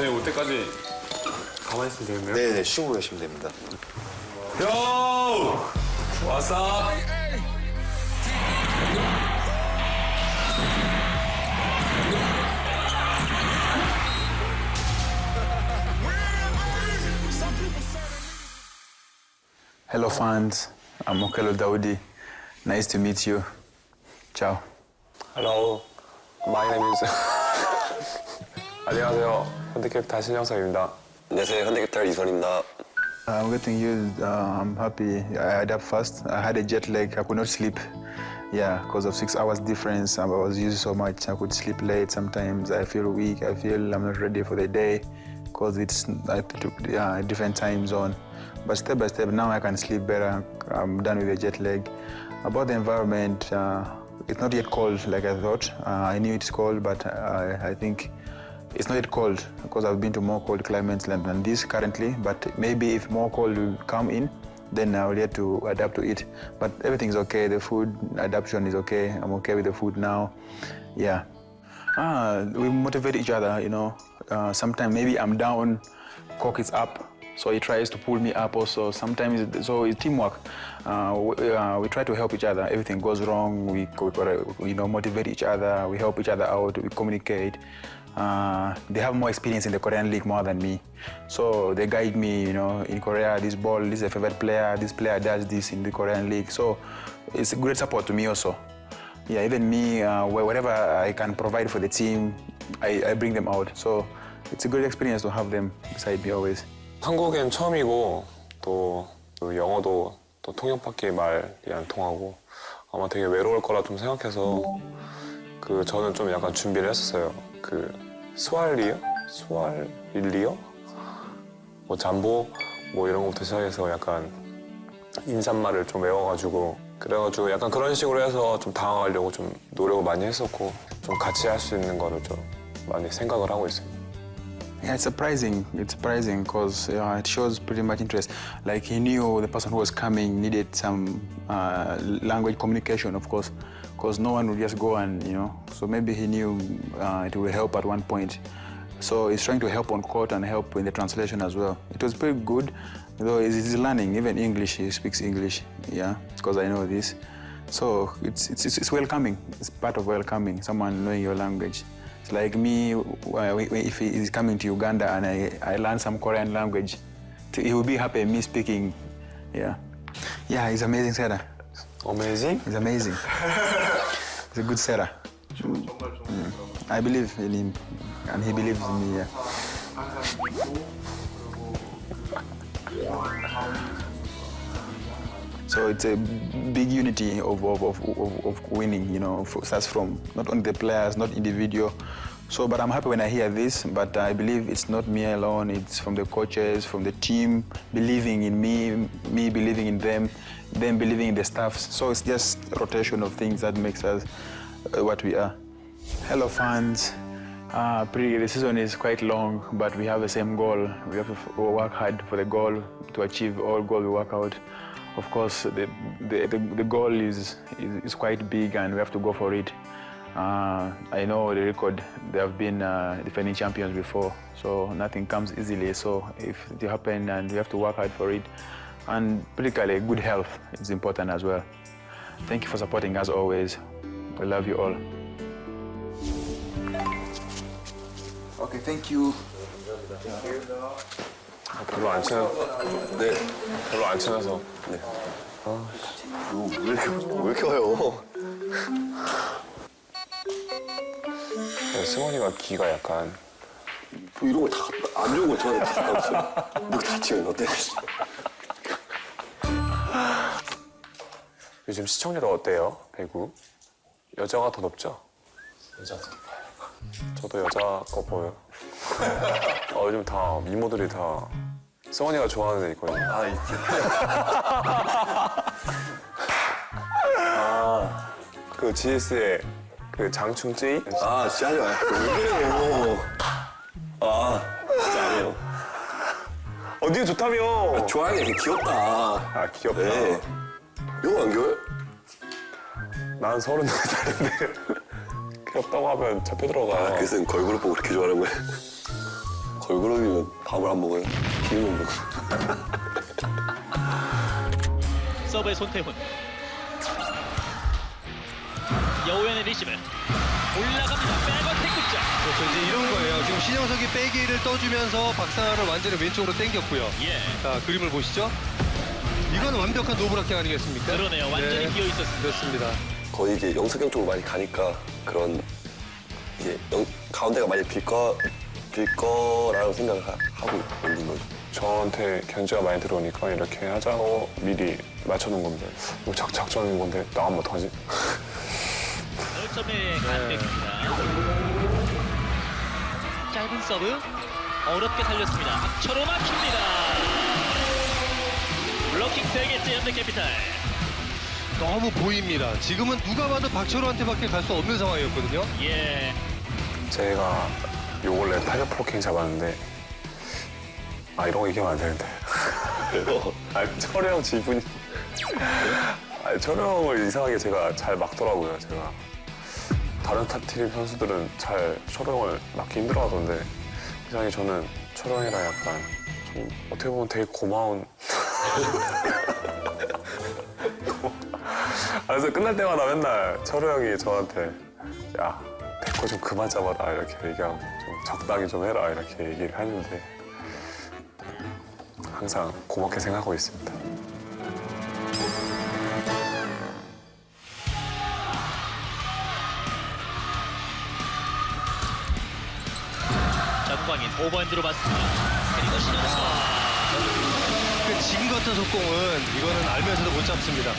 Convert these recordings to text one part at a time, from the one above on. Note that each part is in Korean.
저희 올 때까지 가만히 있으면 되겠네요. 네네 쉬고 계시면 됩니다. 요! 왔어? Hello, fans. I'm Okelo Daudi. Nice to meet you. Ciao. Hello, my name is. 안녕하세요. 현대캐릭터 신영석입니다. 안녕하세요 현대기타 이선입니다. I'm getting you. Uh, I'm happy. I adapt fast. I had a jet lag. I could not sleep. Yeah, because of six hours difference. I was using so much. I could sleep late. Sometimes I feel weak. I feel I'm not ready for the day because it's I took yeah, a different time zone. But step by step, now I can sleep better. I'm done with the jet lag. About the environment, uh, it's not yet cold like I thought. Uh, I knew it's cold, but I, I think it's not yet cold because I've been to more cold climates than, this currently. But maybe if more cold will come in, then I'll get to adapt to it. But everything's okay. The food adaptation is okay. I'm okay with the food now. Yeah. Ah, we motivate each other, you know. Uh, sometimes maybe I'm down, Cock is up, so he tries to pull me up also. Sometimes, so it's teamwork. Uh, we, uh, we try to help each other. Everything goes wrong, we, we you know, motivate each other. We help each other out. We communicate. Uh, they have more experience in the Korean league more than me, so they guide me. You know, in Korea, this ball, this is a favorite player. This player does this in the Korean league, so it's a great support to me also. Yeah, even me, uh, wh- whatever I can provide for the team, I, I bring them out. So it's a good experience to have them beside me always. 한국엔 처음이고 또, 또 영어도 또 통역밖에 말이 안 통하고 아마 되게 외로울 거라 좀 생각해서 그 저는 좀 약간 준비를 했었어요. 그 스왈리어, 스왈릴리어, 뭐 잠보 뭐 이런 것부터 시작해서 약간 인사말을 좀 외워가지고 그래가지고 약간 그런 식으로 해서 좀 당황하려고 좀 노력을 많이 했었고 좀 같이 할 수 있는 거를 좀 많이 생각을 하고 있어요. Yeah, it's surprising. It's surprising because uh, it shows pretty much interest. Like he knew the person who was coming needed some uh, language communication, of course, because no one would just go and you know. So maybe he knew uh, it will help at one point. So he's trying to help on court and help in the translation as well. It was pretty good, though he's learning even English. He speaks English, yeah, because I know this. So it's, it's, it's welcoming. It's part of welcoming. Someone knowing your language. It's like me, uh, if he is coming to Uganda and I, I learn some Korean language, he will be happy me speaking. Yeah. Yeah, he's amazing setter. Amazing. He's amazing. He's a good setter. Mm. I believe in him, and he believes in me. Yeah. So it's a big unity of, of, of, of winning, you know, starts from not only the players, not individual, so, but I'm happy when I hear this, but I believe it's not me alone, it's from the coaches, from the team, believing in me, me believing in them, them believing in the staffs. So it's just rotation of things that makes us uh, what we are. Hello fans. Uh, pretty, the season is quite long, but we have the same goal. We have to work hard for the goal to achieve all goal we work out. Of course, the, the, the, the goal is, is, is quite big and we have to go for it. Uh, I know the record, they have been uh, defending champions before, so nothing comes easily. So if it happens and we have to work hard for it, and particularly good health is important as well. Thank you for supporting us always. We love you all. Okay, thank you. 별로 안 친해. 네. 별로 안 친해서. 왜 이렇게 왜 이렇게 와요? 네, 승원이가 귀가 약간 뭐 이런 걸 다 안 좋은 거 저한테 다 갖다 없어요. 이거 다 치면 어때? 요즘 시청률 어때요? 배구? 여자가 더 높죠? 여자가 더 높아요. 저도 여자 거 보여요. 어, 요즘 다 미모들이 다 승원이가 좋아하는 애 있거든요. 아 이게 그 GS의 그 장충쯔이? 아 진짜 하지 마요. 왜 그래요? 아 진짜 아니에요. 어, 니가 좋다며! 좋아하는 게 귀엽다. 아, 귀엽다. 네. 이거 안 귀여워요? 난 서른 살인데 귀엽다고 하면 잡혀 들어가. 아, 그래서 걸그룹 보고 그렇게 좋아하는 거예요? 걸그룹이면 밥을 안 먹어요. 비빔만 먹어. 서브의 손태훈 여우현의 리시브 올라갑니다 백원 태극자 그렇죠. 이제 이런 거예요. 지금 신영석이 빼기를 떠주면서 박상아를 완전히 왼쪽으로 당겼고요. 예 자, 그림을 보시죠. 이건 완벽한 노브라킹 아니겠습니까? 그러네요 완전히 네. 비어 있었습니다 그렇습니다. 거의 이제 영석형 쪽으로 많이 가니까 그런 이제 영- 가운데가 많이 빌 거, 빌 거라고 생각을 하- 하고 올린 거죠. 저한테 견제가 많이 들어오니까 이렇게 하자고 미리 맞춰놓은 겁니다. 이거 작, 작전인 건데 나가면 어떡하지? 10점의 간백입니다. 짧은 서브 어렵게 살렸습니다. 앞처로 막힙니다. 블로킹 3개째 현대캐피탈. 너무 보입니다. 지금은 누가 봐도 박철호한테밖에 갈 수 없는 상황이었거든요. 예. 제가 요 원래 타이어 프로킹 잡았는데 아 이런 거 얘기하면 안 되는데. 아 철형 지분이. 아 철형을 이상하게 제가 잘 막더라고요 제가 다른 타팀 선수들은 잘 철형을 막기 힘들어하던데 이상하게 저는 철형이라 약간 좀 어떻게 보면 되게 고마운 아, 그래서 끝날 때마다 맨날 철호 형이 저한테 야 데코 좀 그만 잡아라 이렇게 얘기하고 좀 적당히 좀 해라 이렇게 얘기를 하는데 항상 고맙게 생각하고 있습니다. 오버핸드로 봤습니다 그리고 신영석 그 지금 같은 속공은 이거는 알면서도 못 잡습니다.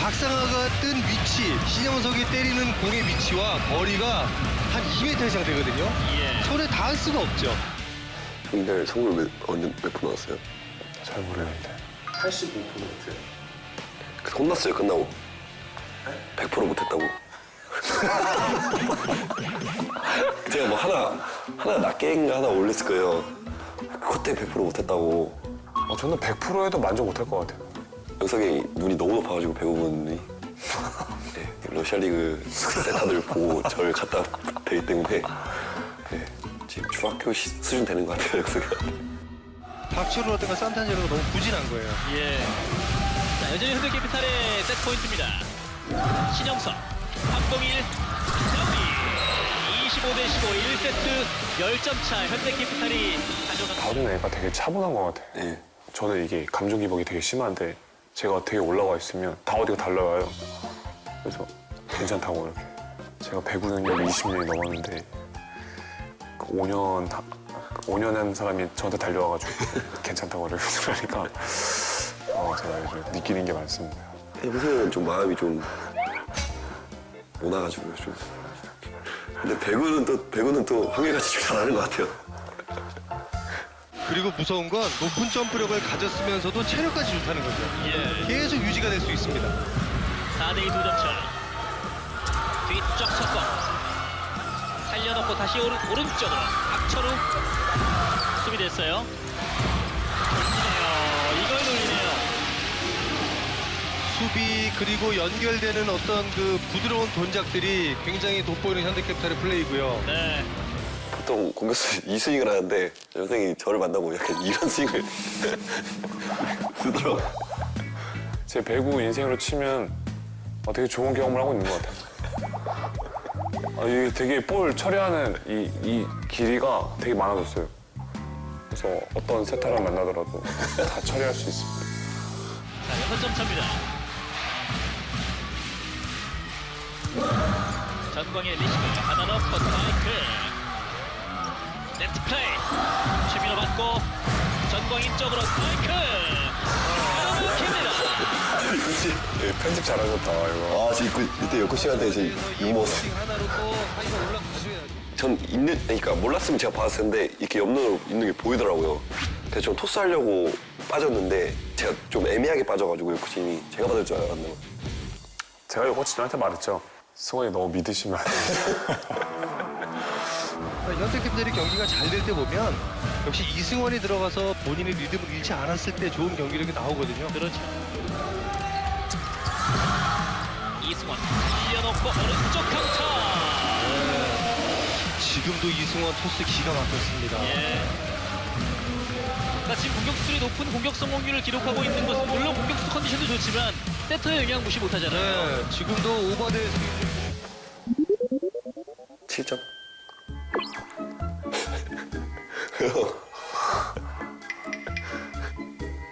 박상아가 뜬 위치, 신영석이 때리는 공의 위치와 거리가 한 2m 이상 되거든요. 예 손에 닿을 수가 없죠. 형들 선물 몇, 언제 몇푼 나왔어요? 잘 모르겠는데 그 혼났어요, 끝나고. 100% 못했다고. 제가 뭐 하나, 하나 낮게인가 하나 올렸을 거예요. 그때 100% 못했다고. 어, 저는 100% 해도 만족 못할 것 같아요. 영석이 눈이 너무 높아가지고 배우분 눈이 네, 러시아 리그 세타들 보고 저를 갖다 대기 때문에 네, 지금 중학교 시- 수준 되는 것 같아요 영석이 박철호라든가 산탄제로가 너무 부진한 거예요. 예. 자, 여전히 현대캐피탈의 세트 포인트입니다. 신영석, 301, 정리. 25대 15, 1세트 10점 차 현대 캐피탈이 가져간 다른 애가 되게 차분한 것 같아요. 네. 저는 이게 감정 기복이 되게 심한데 제가 되게 올라와 있으면 다 어디가 달려와요. 그래서 괜찮다고 이렇게. 제가 배구 능력이 20년이 넘었는데 그 5년 하- 5년 한 사람이 저한테 달려와가지고 괜찮다고 이렇게 그러니까 어, 제가 요즘 느끼는 게 많습니다. 해보세요는 좀 마음이 좀 모나가지고요 좀 근데 배구는 또 배구는 또 한결같이 좀 잘하는 것 같아요 그리고 무서운 건 높은 점프력을 가졌으면서도 체력까지 좋다는 거죠. 예. 계속 유지가 될 수 있습니다. 4대2 2점 차. 뒤쪽 석공. 살려놓고 다시 오른, 오른쪽으로. 박철우. 수비됐어요. 수비 그리고 연결되는 어떤 그 부드러운 동작들이 굉장히 돋보이는 현대캐피탈의 플레이고요. 네. 보통 공격수 이 스윙을 하는데 영석이 저를 만나고 약간 이런 스윙을 쓰더라고요 제 배구 인생으로 치면 어, 되게 좋은 경험을 하고 있는 것 같아요. 아, 이게 되게 볼 처리하는 이, 이 길이가 되게 많아졌어요. 그래서 어떤 세타를 만나더라도 다 처리할 수 있습니다. 자, 6점 차입니다. 전광의 리시브 하나 넣고 스파이크. 네트 플레이. 최민호 받고 전광 인 쪽으로 스파이크. 예, 편집 잘하셨다, 이거. 아 지금 그, 이때 여코 씨한테 사이가 올라가줘야죠. 전 있는 그러니까 몰랐으면 제가 봤을 텐데 이렇게 옆눈으로 있는 게 보이더라고요. 그래서 좀 토스하려고 빠졌는데 제가 좀 애매하게 빠져가지고 코치님이 제가 받을 줄 알았나 요 제가 이 코치님한테 말했죠. 승원이 너무 믿으시면 안 돼요. 그러니까 현대캐피탈이 경기가 잘 될 때 보면 역시 이승원이 들어가서 본인의 리듬을 잃지 않았을 때 좋은 경기력이 나오거든요. 그렇죠. 이승원 살려놓고 오른쪽 강타. 지금도 이승원 토스 기가 막혔습니다. 예. 그러니까 지금 공격수들이 높은 공격 성공률을 기록하고 있는 것은 물론 공격수 컨디션도 좋지만 세터의 영향 무시 못하잖아요. 네, 지금도 오버대 7점?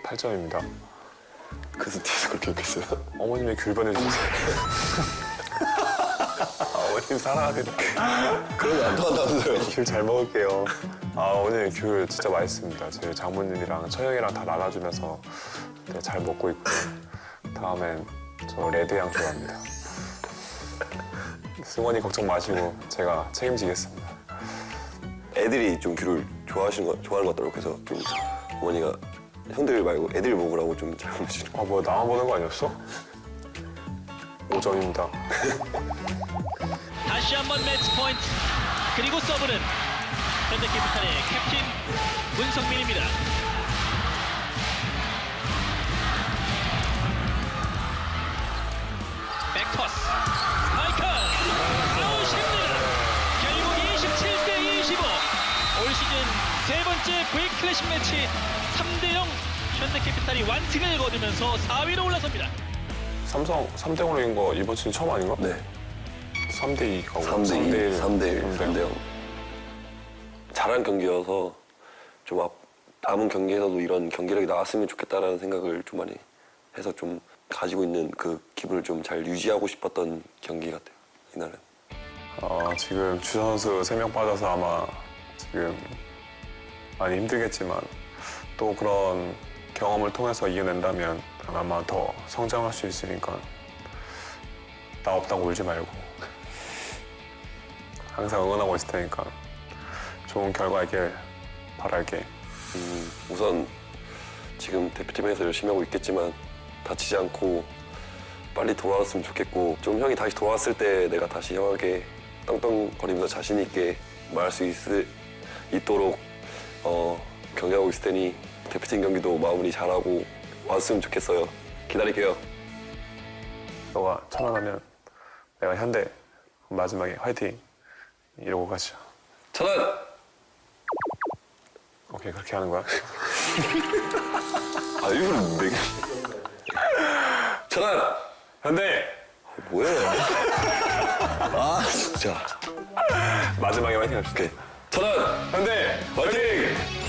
8점입니다. 그래서 뒤에서 그렇게 욕했어요. 어머님이 귤 보내주셨어요. 어머님 사랑하니까. 그런 거안 통한다면서요. 귤 잘 먹을게요. 아 오늘 귤 진짜 맛있습니다. 제 장모님이랑 처형이랑 다 나눠주면서 네, 잘 먹고 있고요. 다음엔 저 레드향 좋아합니다. 승원이 걱정 마시고 제가 책임지겠습니다. 애들이 좀 귤을 좋아하시는 거 좋아하는 것 같더라고. 그래서 좀 어머니가 형들 말고 애들 먹으라고 좀잘 거. 아 뭐야 나만 보는 거 아니었어? 5점입니다. 다시 한번 매치 포인트. 그리고 서브는 현대캐피탈의 캡틴 문성민입니다. 10매치 3대0 현대캐피탈이 완승을 거두면서 4위로 올라섭니다. 삼성 3대 0으로 이긴 거 이번 시즌 처음 아닌가? 네. 3대 2 가고 3대 1, 3대 1, 3대 0. 잘한 경기여서 좀 앞, 남은 경기에서도 이런 경기력이 나왔으면 좋겠다라는 생각을 좀 많이 해서 좀 가지고 있는 그 기분을 좀 잘 유지하고 싶었던 경기 같아요. 이날은. 아, 지금 주선수 3명 빠져서 아마 지금 많이 힘들겠지만 또 그런 경험을 통해서 이겨낸다면 아마 더 성장할 수 있으니까 나 없다고 울지 말고 항상 응원하고 있을 테니까 좋은 결과 있길 바랄게. 음, 우선 지금 대표팀에서 열심히 하고 있겠지만 다치지 않고 빨리 돌아왔으면 좋겠고 좀 형이 다시 돌아왔을 때 내가 다시 형에게 떵떵거리면서 자신 있게 말할 수 있을, 있도록 어, 경기하고 있을 테니 대표팀 경기도 마무리 잘하고 왔으면 좋겠어요. 기다릴게요. 너가 천안하면 내가 현대 마지막에 화이팅 이러고 가시죠. 천안! 오케이 그렇게 하는 거야? 아 일부러 내기 천안! 현대 뭐야? 아 진짜. 마지막에 화이팅 합시다. 오케이. 천안! 현대 화이팅!